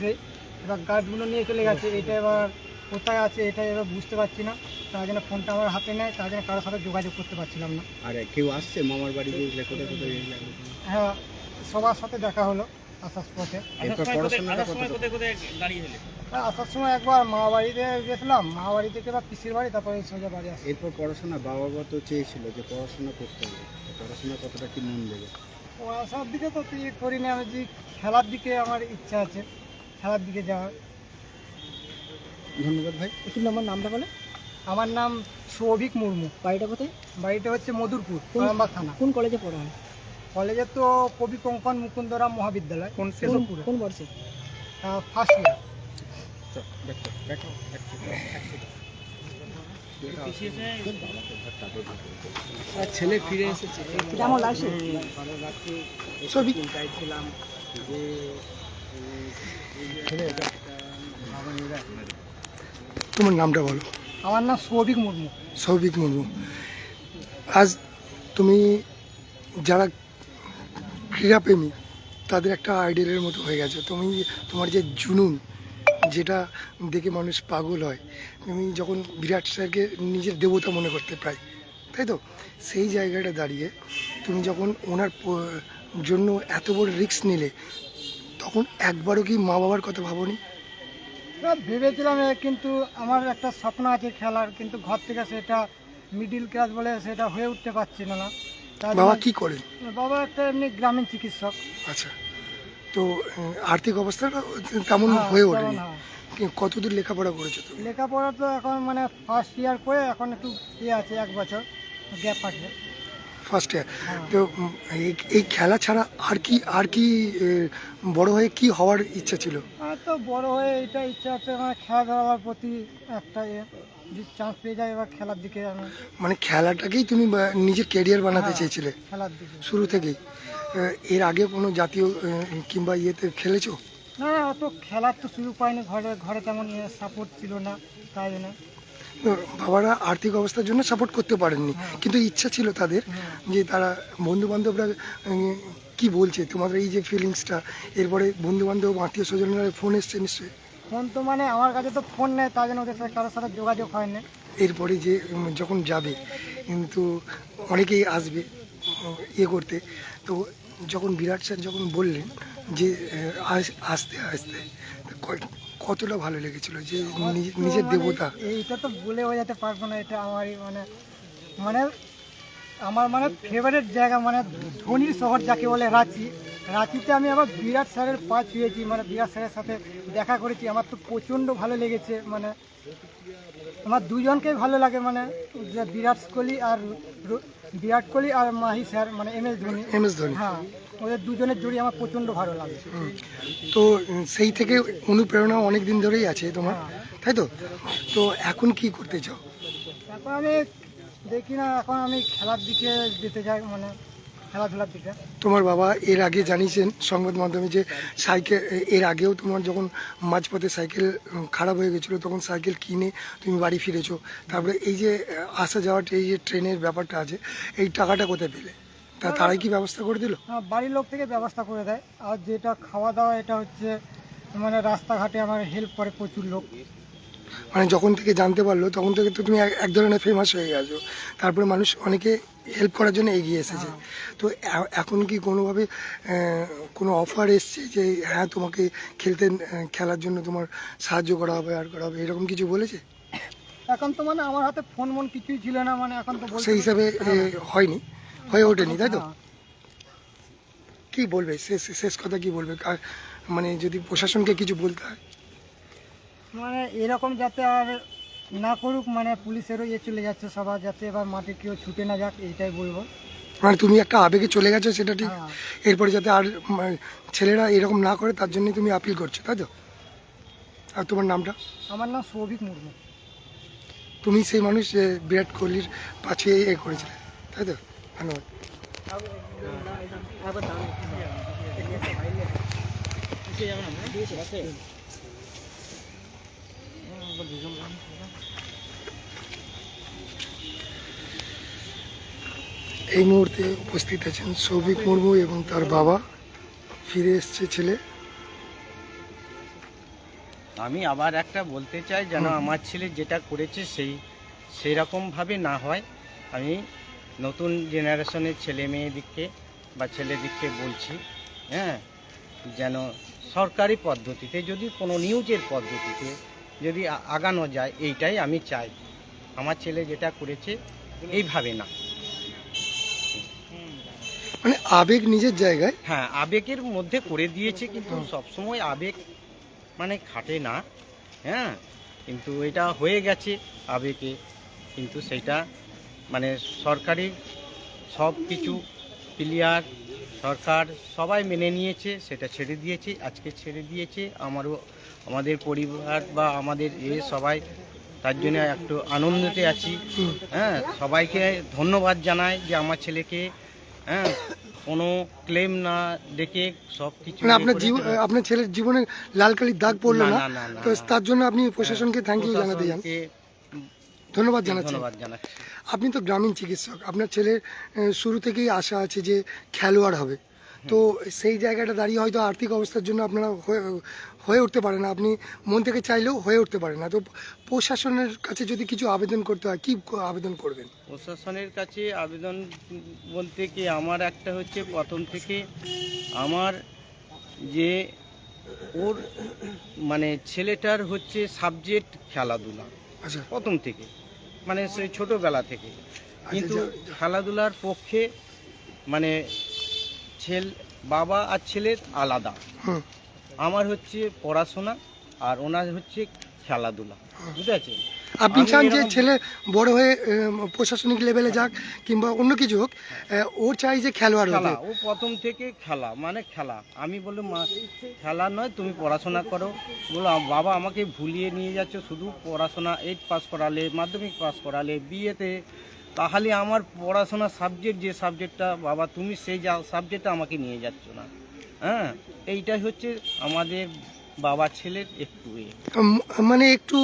বসে এবার গার্ডগুলো নিয়ে চলে গেছে। এটা এবার কোথায় আছে এটা এবার বুঝতে পারছি না। তার জন্য ফোনটা আমার হাতে নেয় তার জন্য কারোর সাথে যোগাযোগ করতে পারছিলাম না। আর কেউ আসছে? মামার বাড়ি কোথায়? হ্যাঁ সবার সাথে দেখা হলো আসার পথে। হ্যাঁ, আসার সময় একবার মা বাড়িতে গেছিলাম। মা বাড়ি থেকে এবার পিসির বাড়ি তারপরে সোজা বাড়ি আসি। এরপর পড়াশোনা বাবা মা তো চেয়েছিল যে পড়াশোনা করতে হবে। পড়াশোনা কতটা কি মন দেবে? পড়াশোনার দিকে তো তুই করিনি আমি যে খেলার দিকে আমার ইচ্ছা আছে। খেলার দিকে যাওয়ার ধন্যবাদ ভাই। একটু আমার নামটা বলে আমার নাম সৌভিক মুর্মু। বাড়িটা কোথায়? বাড়িটা হচ্ছে মধুরপুর কোন- কলম্বা থানা। কোন কলেজে পড়া হয়? কলেজে তো কবি কঙ্কন মুকুন্দরাম মহাবিদ্যালয়। কোন কোন কোন বর্ষে? ফার্স্ট ইয়ার ছেলে ফিরে এসেছে। কেমন লাগছে? ছবি চাইছিলাম যে ছেলে তোমার নামটা বলো। আমার নাম সৌভিক মুর্মু। সৌভিক মুর্মু। আজ তুমি যারা ক্রীড়াপ্রেমী তাদের একটা আইডিয়ালের মতো হয়ে গেছে। তুমি তোমার যে জুনুন যেটা দেখে মানুষ পাগল হয় তুমি যখন বিরাট স্যারকে নিজের দেবতা মনে করতে প্রায় তাই তো? সেই জায়গাটা দাঁড়িয়ে তুমি যখন ওনার জন্য এত বড় রিস্ক নিলে তখন একবারও কি মা বাবার কথা ভাবোনি? না, ভেবেছিলাম এ, কিন্তু আমার একটা স্বপ্ন আছে খেলার কিন্তু ঘর থেকে সেটা মিডিল ক্লাস বলে সেটা হয়ে উঠতে পারছিল না তার বাবা জন্য- কি করেন? বাবা একটা এমনি গ্রামীণ চিকিৎসক। আচ্ছা তো আহ, আর্থিক অবস্থাটা তেমন হ্যাঁ, হয়ে তেমন ওঠেনি। হ্যাঁ। কি- কতদূর লেখাপড়া করেছ তুমি? লেখাপড়া তো এখন মানে ফার্স্ট ইয়ার করে এখন একটু ইয়ে আছে এক বছর গ্যাপ আছে। First year. তো এই খেলা ছাড়া আর কি আর কি বড় হয়ে কি হওয়ার ইচ্ছা ছিল? আর তো বড় হয়ে এটা ইচ্ছা আছে মানে খেলাধুলার প্রতি একটা চান্স পেয়ে যায় এবার খেলার দিকে মানে খেলাটাকেই তুমি নিজের ক্যারিয়ার বানাতে হ্যাঁ। চেয়েছিলে? খেলার দিকে। শুরু থেকেই। এর আগে কোনো জাতীয় কিংবা ইয়েতে খেলেছো? না না অত খেলার তো সুযোগ পাইনি ঘরে ঘরে তেমন সাপোর্ট ছিল না তাই তো বাবারা আর্থিক অবস্থার জন্য সাপোর্ট করতে পারেননি। হ্যাঁ। কিন্তু ইচ্ছা ছিল তাদের যে তারা বন্ধু বান্ধবরা কি বলছে? তোমাদের এই যে ফিলিংসটা এরপরে বন্ধু বান্ধব আত্মীয় স্বজনরা ফোন এসছে নিশ্চয়ই? ফোন তো মানে আমার কাছে তো ফোন নেই তার জন্য ওদের সাথে কারোর সাথে যোগাযোগ হয় না এরপরে যে যখন যাবে কিন্তু অনেকেই আসবে ইয়ে করতে। তো যখন বিরাট স্যার যখন বললেন যে আসতে আসতে কতটা ভালো লেগেছিল যে নিজে- নিজের মানে দেবতা। এইটা তো বলে বোঝাতে পারব না এটা আমারই মানে মানে আমার মানে ফেভারিট জায়গা মানে ধোনির শহর যাকে বলে রাঁচি। রাঁচিতে আমি আবার বিরাট স্যারের পা ছুঁয়েছি মানে বিরাট স্যারের সাথে দেখা করেছি। আমার তো প্রচণ্ড ভালো লেগেছে মানে আমার দুজনকেই ভালো লাগে মানে যে বিরাট কোহলি আর বিরাট কোহলি আর মাহি স্যার মানে M S Dhoni. M S Dhoni. হ্যাঁ। ওদের দুজনের জুড়ি আমার প্রচণ্ড ভালো লাগে। তো সেই থেকে অনুপ্রেরণা অনেক দিন ধরেই আছে তোমার তাই তো? তো এখন কি করতে চাও? এখন আমি দেখি না এখন আমি খেলার দিকে যেতে চাই মানে খেলাধুলার দিকে। তোমার বাবা এর আগে জানিয়েছেন সংবাদ মাধ্যমে যে সাইকেল এর আগেও তোমার যখন মাঝপথে সাইকেল খারাপ হয়ে গেছিল তখন সাইকেল কিনে তুমি বাড়ি ফিরেছো। তারপরে এই যে আসা যাওয়ার এই যে ট্রেনের ব্যাপারটা আছে এই টাকাটা কোথায় পেলে? তা তারাই কি ব্যবস্থা করে দিল? আমার বাড়ির লোক থেকে ব্যবস্থা করে দেয়। আর যেটা খাওয়া দাওয়া এটা হচ্ছে মানে রাস্তাঘাটে আমার হেল্প করে প্রচুর লোক। মানে যখন থেকে জানতে পারল তখন থেকে তো তুমি এক- ধরনের ফেমাস হয়ে গেছো। তারপরে মানুষ অনেকে হেল্প করার জন্য এগিয়ে এসেছে। তো এখন কি কোনোভাবে কোনো অফার এসছে যে হ্যাঁ তোমাকে খেলতে খেলার জন্য তোমার সাহায্য করা হবে আর করা হবে? এরকম কিছু বলেছে? এখন তো মানে আমার হাতে ফোন মন কিছুই ছিল না মানে এখন তো সেই হিসাবে হয়নি। হয়ে ওঠেনি তাই তো? হ্যাঁ। কি বলবে? শেষ শেষ কথা কি বলবে? মানে যদি প্রশাসনকে কিছু বলতে হয়? মানে এরকম যাতে আর না করুক মানে পুলিশেরও ইয়ে চলে যাচ্ছে সবার যাতে এবার মাঠে কেউ ছুটে না যাক এইটাই বলব। মানে তুমি একটা আবেগে চলে গেছো সেটা ঠিক। হ্যাঁ। এরপরে যাতে আর মানে, ছেলেরা এরকম না করে তার জন্যই তুমি আপিল করছ তাই তো? আর তোমার নামটা? আমার নাম সৌভিক মুর্মু। তুমি সেই মানুষ বিরাট কোহলির পাশে এ করেছিলে তাই তো? এই মুহূর্তে উপস্থিত আছেন সৌভিক মুর্মু এবং তার বাবা। ফিরে এসছে ছেলে। আমি আবার একটা বলতে চাই যেন আমার ছেলে যেটা করেছে সেই সেই রকমভাবে না হয়। আমি নতুন জেনারেশনের ছেলে মেয়েদিকে বা ছেলেদিককে বলছি হ্যাঁ যেন সরকারি পদ্ধতিতে যদি কোনো নিউজের পদ্ধতিতে যদি আগানো যায় এইটাই আমি চাই। আমার ছেলে যেটা করেছে এইভাবে না। মানে আবেগ নিজের জায়গায়? হ্যাঁ আবেগের মধ্যে করে দিয়েছে কিন্তু সবসময় আবেগ মানে খাটে না হ্যাঁ। কিন্তু এটা হয়ে গেছে আবেগে কিন্তু সেটা মানে সরকারি সব কিছু প্লেয়ার সরকার সবাই মেনে নিয়েছে সেটা ছেড়ে দিয়েছে আজকে ছেড়ে দিয়েছে। আমারও আমাদের পরিবার বা আমাদের এ সবাই তার জন্য একটু আনন্দতে আছি। হ্যাঁ সবাইকে ধন্যবাদ জানাই যে আমার ছেলেকে হ্যাঁ কোনো ক্লেম না ডেকে সব কিছু মানে আপনার জীবন আপনার ছেলের জীবনে লাল কালির দাগ পড়ল না তো তার জন্য আপনি প্রশাসনকে থ্যাংক ইউ জানাতে চান ধন্যবাদ জানাচ্ছি। ধন্যবাদ জানাচ্ছি। আপনি তো গ্রামীণ চিকিৎসক আপনার ছেলের আহ, শুরু থেকেই আশা আছে যে খেলোয়াড় হবে। তো সেই জায়গাটা দাঁড়িয়ে হয়তো আর্থিক অবস্থার জন্য আপনারা হয়ে- হয়ে উঠতে পারে না। আপনি মন থেকে চাইলেও হয়ে উঠতে পারে না। তো প্রশাসনের কাছে যদি কিছু আবেদন করতে হয় কি আবেদন করবেন? প্রশাসনের কাছে আবেদন বলতে কি আমার একটা হচ্ছে প্রথম থেকে আমার যে ওর মানে ছেলেটার হচ্ছে সাবজেক্ট খেলাধুলা। আচ্ছা। প্রথম থেকে। মানে সেই ছোটোবেলা থেকে। কিন্তু খেলাধুলার পক্ষে মানে ছেল বাবা আর ছেলের আলাদা। আমার হচ্ছে পড়াশোনা আর ওনার হচ্ছে খেলাধুলা। বুঝতে পারছেন? আপনি চান যে ছেলে বড় হয়ে প্রশাসনিক লেভেলে যাক কিংবা অন্য কিছু হোক ও চাই যে খেলোয়াড় খেলা ও প্রথম থেকে খেলা মানে খেলা। আমি বললাম মা খেলা নয় তুমি পড়াশোনা করো। বলো বাবা আমাকে ভুলিয়ে নিয়ে যাচ্ছ শুধু পড়াশোনা এইট পাস করালে মাধ্যমিক পাস করালে বিয়েতে। তাহলে আমার পড়াশোনার সাবজেক্ট যে সাবজেক্টটা বাবা তুমি সেই যা সাবজেক্টটা আমাকে নিয়ে যাচ্ছ না। হ্যাঁ এইটাই হচ্ছে আমাদের বাবা ছেলের একটু মানে একটু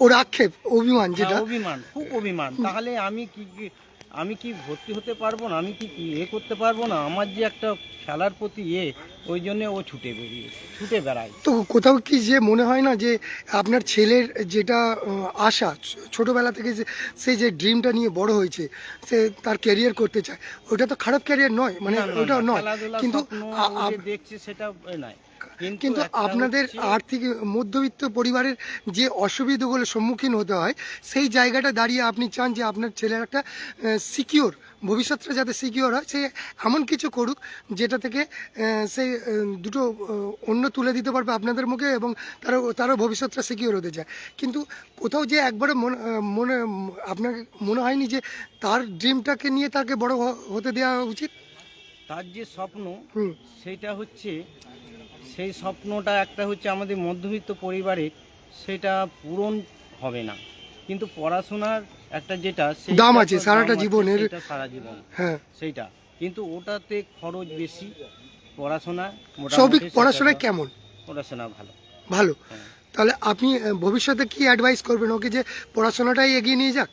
ওর আক্ষেপ অভিমান যেটা। হ্যাঁ, অভিমান খুব অভিমান। তাহলে আমি কি কি- আমি কি ভর্তি হতে পারব না? আমি কি এ করতে পারব না? আমার যে একটা খেলার প্রতি এ ওই জন্য ও ছুটে বেরিয়ে ছুটে বেড়ায়। তো কোথাও কি যে মনে হয় না যে আপনার ছেলের যেটা আশা ছোটবেলা থেকে যে সে যে ড্রিমটা নিয়ে বড় হয়েছে সে তার ক্যারিয়ার করতে চায় ওটা তো খারাপ ক্যারিয়ার নয় মানে ওটা নয়। কিন্তু দেখছে সেটা নয় কিন্তু আপনাদের আর্থিক মধ্যবিত্ত পরিবারের যে অসুবিধাগুলো সম্মুখীন হতে হয় সেই জায়গাটা দাঁড়িয়ে আপনি চান যে আপনার ছেলের একটা সিকিওর ভবিষ্যৎটা যাতে সিকিওর হয় সে এমন কিছু করুক যেটা থেকে আহ, সে দুটো অন্য তুলে দিতে পারবে আপনাদের মুখে এবং তারও তারও ভবিষ্যৎটা সিকিওর হতে চায়। কিন্তু কোথাও যে একবারে মনে মনে আপনার মনে হয়নি যে তার ড্রিমটাকে নিয়ে তাকে বড় হতে দেওয়া উচিত? তার যে স্বপ্ন হুম। সেটা হচ্ছে সেই স্বপ্নটা একটা হচ্ছে আমাদের মধ্যবিত্ত পরিবারের সেটা পূরণ হবে না। কিন্তু পড়াশোনার একটা যেটা দাম আছে, সারাটা জীবনের। সারা জীবন হ্যাঁ। সেইটা। কিন্তু ওটাতে খরচ বেশি পড়াশোনা সৌভিক পড়াশোনায় কেমন? পড়াশোনা ভালো। ভালো। হ্যাঁ। তাহলে আপনি ভবিষ্যতে কি অ্যাডভাইস করবেন ওকে যে পড়াশোনাটাই এগিয়ে নিয়ে যাক?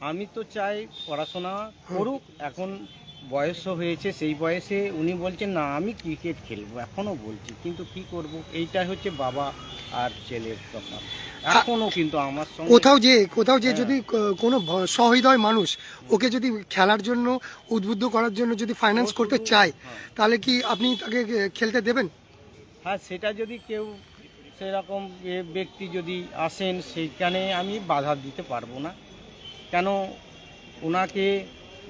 আমি তো চাই পড়াশোনা করুক এখন বয়সও হয়েছে সেই বয়সে উনি বলছেন না আমি ক্রিকেট খেলব এখনও বলছি কিন্তু কি করব এইটা হচ্ছে বাবা আর ছেলের তফাৎ এখনও কিন্তু আমার সঙ্গে কোথাও যে কোথাও যে হ্যাঁ। যদি কোনো সহৃদয় মানুষ ওকে যদি খেলার জন্য উদ্বুদ্ধ করার জন্য যদি ফাইন্যান্স করতে চায় হ্যাঁ। তাহলে কি আপনি তাকে খেলতে দেবেন হ্যাঁ সেটা যদি কেউ সেরকম ব্যক্তি যদি আসেন সেইখানে আমি বাধা দিতে পারব না কেন ওনাকে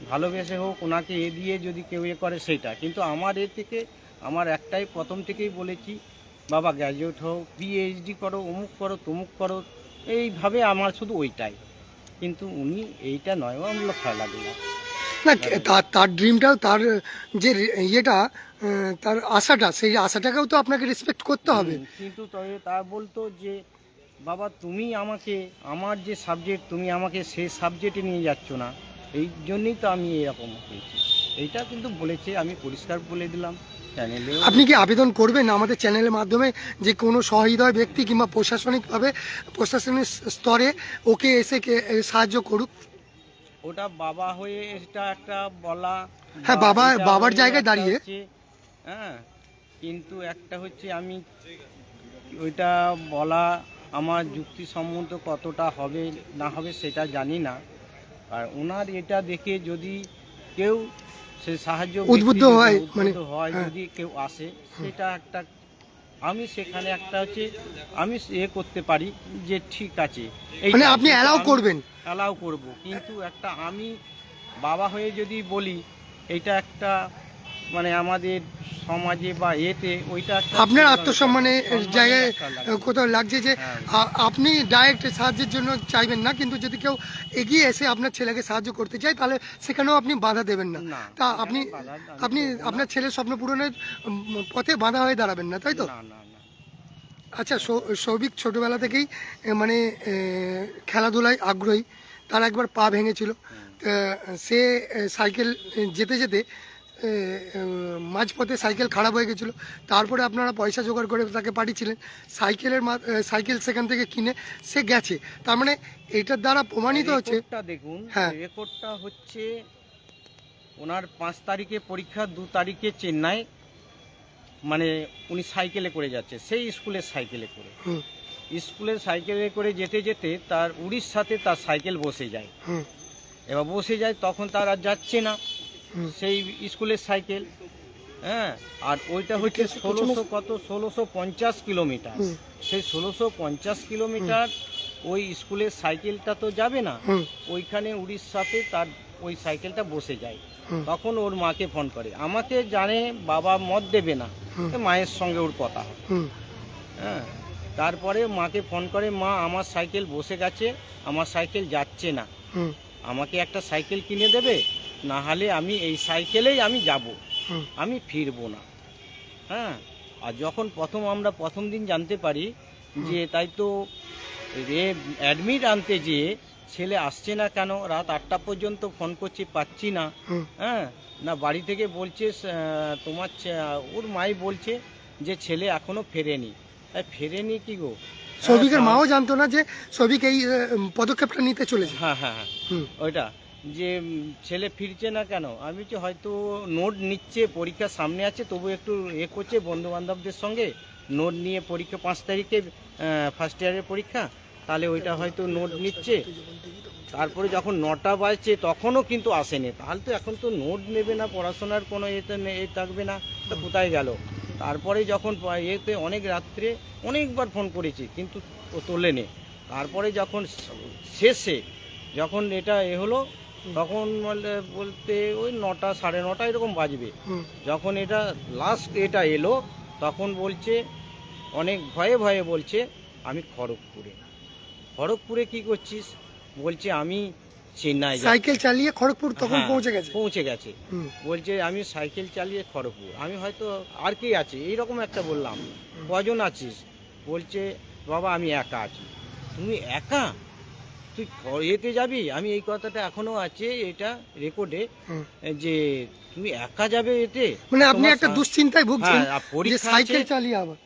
ভালোবেসে হোক ওনাকে এ দিয়ে যদি কেউ এ করে সেটা কিন্তু আমার এ থেকে আমার একটাই প্রথম থেকেই বলেছি বাবা গ্র্যাজুয়েট হও পিএইচডি করো অমুক করো তমুক করো এইভাবে আমার শুধু ওইটাই। কিন্তু উনি এইটা নয় ও আমরা খেলাধুলা না। তার তার ড্রিমটাও তার যে ইয়েটা তার আশাটা সেই আশাটাকেও তো আপনাকে রেসপেক্ট করতে হবে। কিন্তু তবে তা বলতো যে বাবা তুমি আমাকে আমার যে সাবজেক্ট তুমি আমাকে সেই সাবজেক্টে নিয়ে যাচ্ছ না। এই জন্যই তো আমি এরকম হয়েছি। এইটা কিন্তু বলেছে আমি পরিষ্কার বলে দিলাম চ্যানেলেও আপনি কি আবেদন করবেন আমাদের চ্যানেলের মাধ্যমে যে কোনো সহৃদয় ব্যক্তি কিংবা প্রশাসনিকভাবে প্রশাসনিক স্তরে ওকে এসে কে- এ, সাহায্য করুক? ওটা বাবা হয়ে এটা একটা বলা হ্যাঁ, বা বাবা- এটা বাবার হয়ে জায়গায় একটা দাঁড়িয়ে। হচ্ছে, হ্যাঁ কিন্তু একটা হচ্ছে আমি ওইটা বলা আমার যুক্তিসম্মত কতটা হবে না হবে সেটা জানি না। আর ওনার এটা দেখে যদি কেউ সে সাহায্য উদ্বুদ্ধ হয়, মানে, হয় হ্যাঁ। যদি কেউ আসে সেটা একটা আমি সেখানে একটা হচ্ছে আমি এ করতে পারি যে ঠিক আছে। মানে আপনি অ্যালাউ করবেন। অ্যালাউ করব। কিন্তু একটা আমি বাবা হয়ে যদি বলি এটা একটা মানে আমাদের সমাজে বা এতে ওইটা আপনার আত্মসম্মানের জায়গায় কোথাও লাগছে যে হ্যাঁ। আপনি ডাইরেক্ট সাহায্যের জন্য চাইবেন না কিন্তু যদি কেউ এগিয়ে এসে আপনার ছেলেকে সাহায্য করতে চায় তাহলে সেখানেও আপনি বাধা দেবেন না। তা আপনি আপনি আপনার ছেলের স্বপ্ন পূরণের পথে বাধা হয়ে দাঁড়াবেন না তাই তো? আচ্ছা সৌভিক ছোটবেলা থেকেই মানে খেলাধুলায় আগ্রহী তার একবার পা ভেঙেছিল। সে সাইকেল যেতে যেতে মাঝপথে সাইকেল খারাপ হয়ে গেছিল। তারপরে আপনারা পয়সা জোগাড় করে তাকে পাঠিয়েছিলেন। সাইকেলের সাইকেল সেখান থেকে কিনে সে গেছে। তার মানে এটার দ্বারা প্রমাণিত হচ্ছে দেখুন হ্যাঁ। রেকর্ডটা হচ্ছে ওনার পাঁচ তারিখে পরীক্ষা দু তারিখে চেন্নাই মানে উনি সাইকেলে করে যাচ্ছে সেই স্কুলের সাইকেলে করে। স্কুলের সাইকেলে করে যেতে যেতে তার উড়িষ্যাতে তার সাইকেল বসে যায়। এবার বসে যায় তখন তার আর যাচ্ছে না। সেই স্কুলের সাইকেল হ্যাঁ? আর ওইটা হচ্ছে ষোলোশো কত? ষোলোশো পঞ্চাশ কিলোমিটার। সেই ষোলোশো পঞ্চাশ কিলোমিটার ওই স্কুলের সাইকেলটা তো যাবে না। ওইখানে উড়িষ্যাতে তার ওই সাইকেলটা বসে যায়। তখন ওর মাকে ফোন করে। আমাকে জানে বাবা মত দেবে না। মায়ের সঙ্গে ওর কথা। হয় হ্যাঁ? তারপরে মাকে ফোন করে মা আমার সাইকেল বসে গেছে। আমার সাইকেল যাচ্ছে না। আমাকে একটা সাইকেল কিনে দেবে? না হলে আমি এই সাইকেলেই আমি যাব। আমি ফিরবো না। হ্যাঁ? আর যখন প্রথম আমরা প্রথম দিন জানতে পারি যে তাই তো রে অ্যাডমিট আনতে যেয়ে ছেলে আসছে না কেন? রাত আটটা পর্যন্ত ফোন করছি পাচ্ছি না। হ্যাঁ? না বাড়ি থেকে বলছে তোমার ওর মাই বলছে যে ছেলে এখনও ফেরেনি। তাই ফেরেনি কি গো? সৌভিকের হ্যাঁ, মাও জানতো না যে সৌভিক এই পদক্ষেপটা নিতে চলেছে। হ্যাঁ হ্যাঁ হ্যাঁ। ওইটা। যে ছেলে ফিরছে না কেন? আমি যে হয়তো নোট নিচ্ছে, পরীক্ষা সামনে আছে, তবু একটু এ করছে বন্ধু বান্ধবদের সঙ্গে। নোট নিয়ে পরীক্ষা পাঁচ তারিখে ফার্স্ট ইয়ারের পরীক্ষা। তাহলে ওইটা হয়তো নোট নিচ্ছে। তারপরে যখন নটা বাজছে, তখনও কিন্তু আসেনি। তাহলে তো এখন তো নোট নেবে না, পড়াশোনার কোনো এতে এ থাকবে না। তো কোথায় গেল? তারপরে যখন এতে অনেক রাত্রে অনেকবার ফোন করেছি, কিন্তু তোলেনি। তারপরে যখন শেষে যখন এটা এ হলো তখন বলে বলতে ওই নটা সাড়ে নটা এরকম বাজবে। যখন এটা লাস্ট এটা এলো তখন বলছে অনেক ভয়ে ভয়ে বলছে আমি খড়গপুরে খড়গপুরে কি করছিস? বলছে আমি চেন্নাই সাইকেল চালিয়ে খড়গপুর তখন হ্যাঁ, পৌঁছে গেছে? পৌঁছে গেছে। বলছে আমি সাইকেল চালিয়ে খড়গপুর। আমি হয়তো আর কি আছে? এইরকম একটা বললাম। কজন আছিস? বলছে বাবা আমি একা আছি। তুমি একা? তুই এতে যাবি? আমি এই কথাটা এখনও আছে এটা রেকর্ডে যে তুমি একা যাবে এতে? মানে আপনি একটা দুশ্চিন্তায় ভুগছেন হ্যাঁ, যে সাইকেল চালিয়ে আবার।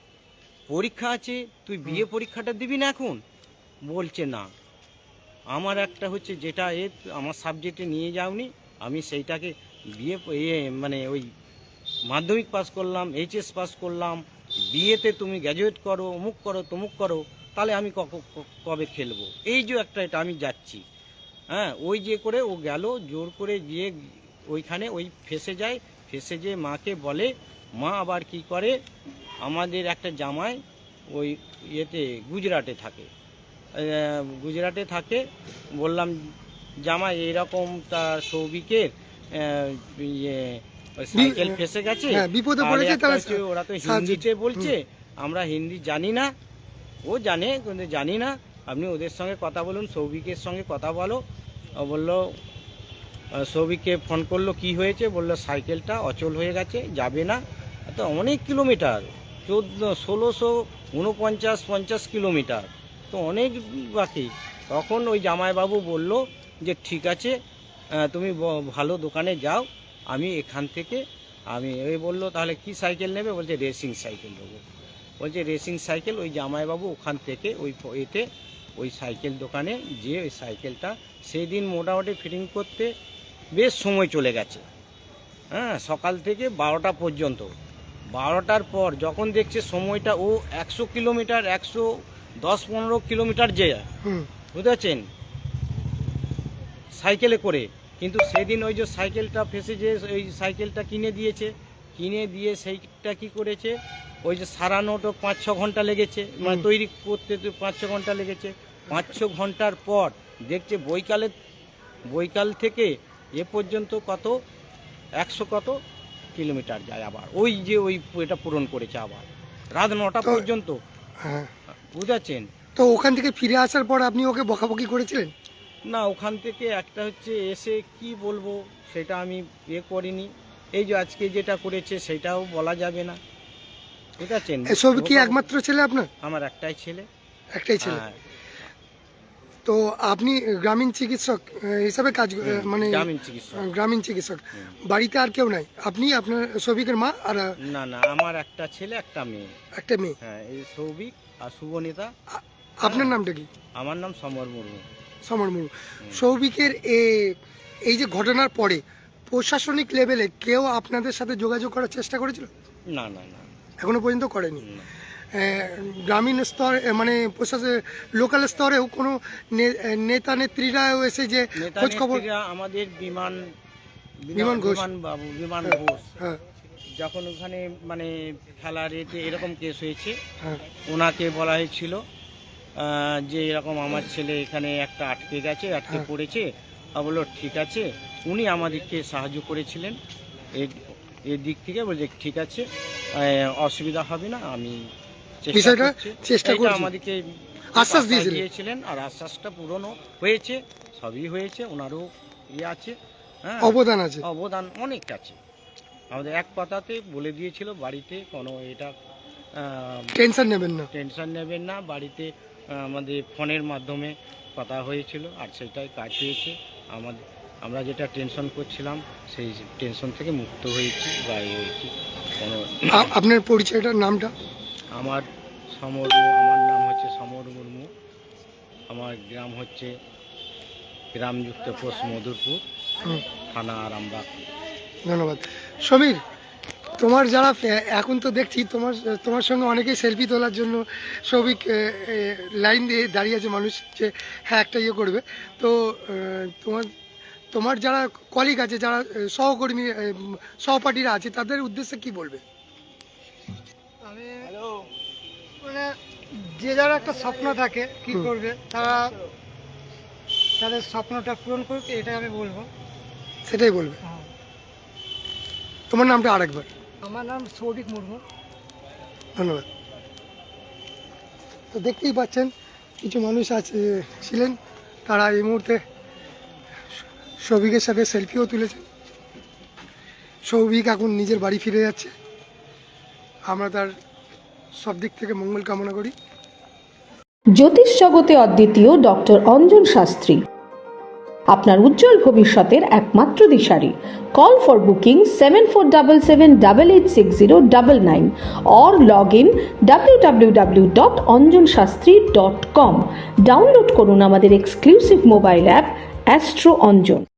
পরীক্ষা আছে তুই বিয়ে পরীক্ষাটা দিবি না এখন? বলছে না। আমার একটা হচ্ছে যেটা এ আমার সাবজেক্টে নিয়ে যাওনি আমি সেইটাকে বিয়ে ইয়ে মানে ওই মাধ্যমিক পাস করলাম এইচএস পাস করলাম বিয়েতে তুমি গ্র্যাজুয়েট করো অমুক করো তমুক করো। তাহলে আমি কবে খেলব? এই যে একটা এটা আমি যাচ্ছি। হ্যাঁ ওই যে করে ও গেল জোর করে গিয়ে ওইখানে ওই ফেসে যায়। ফেসে যেয়ে মাকে বলে মা আবার কি করে? আমাদের একটা জামাই ওই ইয়েতে গুজরাটে থাকে। গুজরাটে থাকে। বললাম জামাই এইরকম তার সৌভিকের ইয়ে সাইকেল ফেসে গেছে? হ্যাঁ, ওরা তো হিন্দিতে বলছে আমরা হিন্দি জানি না। ও জানে, কিন্তু জানি না। আপনি ওদের সঙ্গে কথা বলুন, সৌভিকের সঙ্গে কথা বলো। বলল সৌভিককে ফোন করল, কি হয়েছে? বলল, সাইকেলটা অচল হয়ে গেছে, যাবে না। তো অনেক কিলোমিটার, চোদ্দ, ষোলোশো উনপঞ্চাশ পঞ্চাশ কিলোমিটার, তো অনেক বাকি। তখন ওই জামাইবাবু বলল যে, ঠিক আছে তুমি ভালো দোকানে যাও, আমি এখান থেকে, আমি ওই বলল, তাহলে কি সাইকেল নেবে? বলছে, রেসিং সাইকেল নেব। বলছে রেসিং সাইকেল ওই জামাইবাবু ওখান থেকে ওই এতে ওই সাইকেল দোকানে যে ওই সাইকেলটা সেই দিন মোটামুটি ফিটিং করতে বেশ সময় চলে গেছে। হ্যাঁ সকাল থেকে বারোটা পর্যন্ত। বারোটার পর যখন দেখছে সময়টা ও একশো কিলোমিটার একশো দশ পনেরো কিলোমিটার যে বুঝতে পারছেন? সাইকেলে করে। কিন্তু সেদিন ওই যে সাইকেলটা ফেসে যে ওই সাইকেলটা কিনে দিয়েছে। কিনে দিয়ে সেইটা কি করেছে? ওই যে সারানোটা পাঁচ ছ ঘণ্টা লেগেছে মানে তৈরি করতে তো পাঁচ ছ ঘণ্টা লেগেছে। পাঁচ ছ ঘণ্টার পর দেখছে বৈকালে বৈকাল থেকে এ পর্যন্ত কত? একশো কত কিলোমিটার যায় আবার। ওই যে ওই এটা পূরণ করেছে আবার। রাত নটা পর্যন্ত। হ্যাঁ। বুঝতে তো ওখান থেকে ফিরে আসার পর আপনি ওকে বকাবকি করেছিলেন? না ওখান থেকে একটা হচ্ছে এসে কি বলব সেটা আমি ইয়ে করিনি। এই যে আজকে যেটা করেছে সেটাও বলা যাবে না। এসব কি একমাত্র ছেলে আপনার? আমার একটাই ছেলে। একটাই ছেলে? হ্যাঁ, তো আপনি গ্রামীণ চিকিৎসক হিসাবে কাজ মানে গ্রামীণ চিকিৎসা গ্রামীণ চিকিৎসক। বাড়িতে আর কেউ নাই? আপনি আপনার সৌভিকের মা আর না না আমার একটা ছেলে একটা মেয়ে। একটা মেয়ে? হ্যাঁ এই সৌভিক আর শুভনেতা আপনার নামটা কি? আমার নাম সমর মুর্মু। সমর মুর্মু। সৌভিকের এই যে ঘটনার পরে প্রশাসনিক লেভেলে কেউ আপনাদের সাথে যোগাযোগ করার চেষ্টা করেছিল? না না না। এখনও পর্যন্ত করেনি। গ্রামীণ স্তর মানে প্রশাসন লোকাল স্তরেও কোনো নেতা নেত্রীরাও এসে যে খোঁজ খবর নেত্রীরা আমাদের বিমান বিমান ঘোষ। বাবু বিমান হ্যাঁ। ঘোষ। হ্যাঁ। যখন ওখানে মানে খেলার এতে এরকম কেস হয়েছে হ্যাঁ। ওনাকে বলা হয়েছিল যে এরকম আমার ছেলে এখানে একটা আটকে গেছে আটকে হ্যাঁ। পড়েছে। বলল ঠিক আছে। উনি আমাদেরকে সাহায্য করেছিলেন। এই এর দিক থেকে বলছে ঠিক আছে অসুবিধা হবে না আমি চেষ্টা বিষয়টা চেষ্টা করছি। আমাদেরকে আশ্বাস দিয়েছিলেন। দিয়েছিলেন আর আশ্বাসটা পূরণও হয়েছে সবই হয়েছে ওনারও ইয়ে আছে হ্যাঁ অবদান আছে অবদান অনেক আছে আমাদের এক কথাতে বলে দিয়েছিল বাড়িতে কোনো এটা টেনশন নেবেন না টেনশন নেবেন না বাড়িতে আমাদের ফোনের মাধ্যমে কথা হয়েছিল আর সেটাই কাজ হয়েছে আমাদের আমরা যেটা টেনশন করছিলাম সেই টেনশন থেকে মুক্ত হয়েছি বা এ হয়েছি। কোনো আপনার পরিচয়টার নামটা? আমার সমর আমার নাম হচ্ছে সমর মুর্মু। আমার গ্রাম হচ্ছে গ্রামযুক্ত পোস্ট মধুরপুর থানা আরামবাগ। ধন্যবাদ। সমীর তোমার যারা এখন তো দেখছি তোমার তোমার সঙ্গে অনেকেই সেলফি তোলার জন্য এ, লাইন দিয়ে দাঁড়িয়ে আছে মানুষ যে হ্যাঁ একটা ইয়ে করবে। তো তোমার তোমার যারা কলিগ আছে যারা সহকর্মী সহপাঠীরা আছে তাদের উদ্দেশ্যে কি বলবে? আমি মানে যে যার একটা স্বপ্ন থাকে কি করবে তারা তাদের স্বপ্নটা পূরণ করুক এটাই আমি বলব। সেটাই বলবে। হ্যাঁ। তোমার নামটা আরেকবার। আমার নাম সৌভিক মুর্মু। ধন্যবাদ। তো দেখতেই পাচ্ছেন কিছু মানুষ আছে ছিলেন তারা এই মুহূর্তে সৌভিকের সাথে সেলফিও তুলেছে। সৌভিক এখন নিজের বাড়ি ফিরে যাচ্ছে। আমরা তার সব দিক থেকে মঙ্গল কামনা করি। জ্যোতিষ জগতে অদ্বিতীয় ডক্টর অঞ্জন শাস্ত্রী। আপনার উজ্জ্বল ভবিষ্যতের একমাত্র দিশারি। Call for booking seven four double seven double eight six zero double nine or log in W W W dot Anjan Shastri dot com download করুন আমাদের exclusive mobile app astro Anjan.